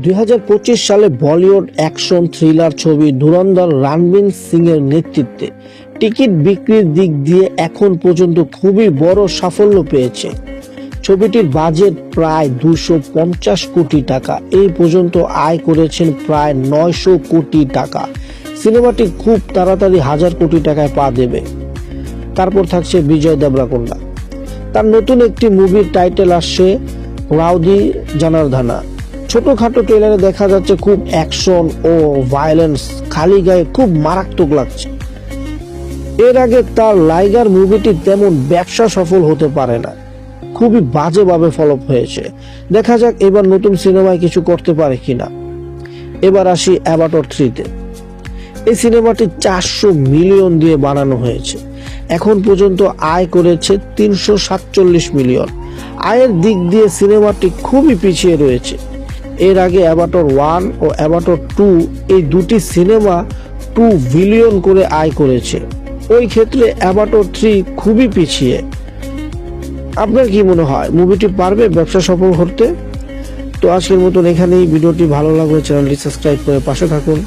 দুই হাজার পঁচিশ সালে বলিউড অ্যাকশন থ্রিলার ছবি ধুরন্ধর রানবীর সিং এর নেতৃত্বে টিকিট বিক্রির দিক দিয়ে এখন পর্যন্ত খুবই বড় সাফল্য পেয়েছে। ছবিটির বাজেট প্রায় দুশো পঞ্চাশ কোটি টাকা। এই পর্যন্ত আয় করেছেন প্রায় নয়শো কোটি টাকা। সিনেমাটি খুব তাড়াতাড়ি হাজার কোটি টাকায় পা দেবে। তারপর থাকছে বিজয় দেবরাকোন্ডা তার নতুন একটি মুভির টাইটেল আসছে রাউদি জানারধানা ছোটখাটো ট্রেলারে দেখা যাচ্ছে খুব অ্যাকশন ও ভায়োলেন্স খালি গায়ে খুব মারাত্মক লাগছে। এর আগে তার লাইগার মুভিটি তেমন ব্যবসা সফল হতে পারে না। খুবই বাজেভাবে ফলপ হয়েছে। দেখা যাক এবার নতুন সিনেমায় কিছু করতে পারে কিনা। এবার আসি অ্যাবাটর থ্রিতে এই সিনেমাটি চারশো মিলিয়ন দিয়ে বানানো হয়েছে। এখন পর্যন্ত আয় করেছে তিনশো সাতচল্লিশ মিলিয়ন আয়ের দিক দিয়ে সিনেমাটি খুবই পিছিয়ে রয়েছে। এর আগে অ্যাবাটর ওয়ান ও অ্যাবাটর টু এই দুটি সিনেমা টু বিলিয়ন করে আয় করেছে। ওই ক্ষেত্রে অ্যাবাটর থ্রি খুবই পিছিয়ে। আপনার কি মনে হয় মুভিটি পারবে ব্যবসা সফল করতে? তো আজকের মতন এখানেই, ভিডিওটি ভালো লাগলে চ্যানেলটি সাবস্ক্রাইব করে পাশে থাকুন।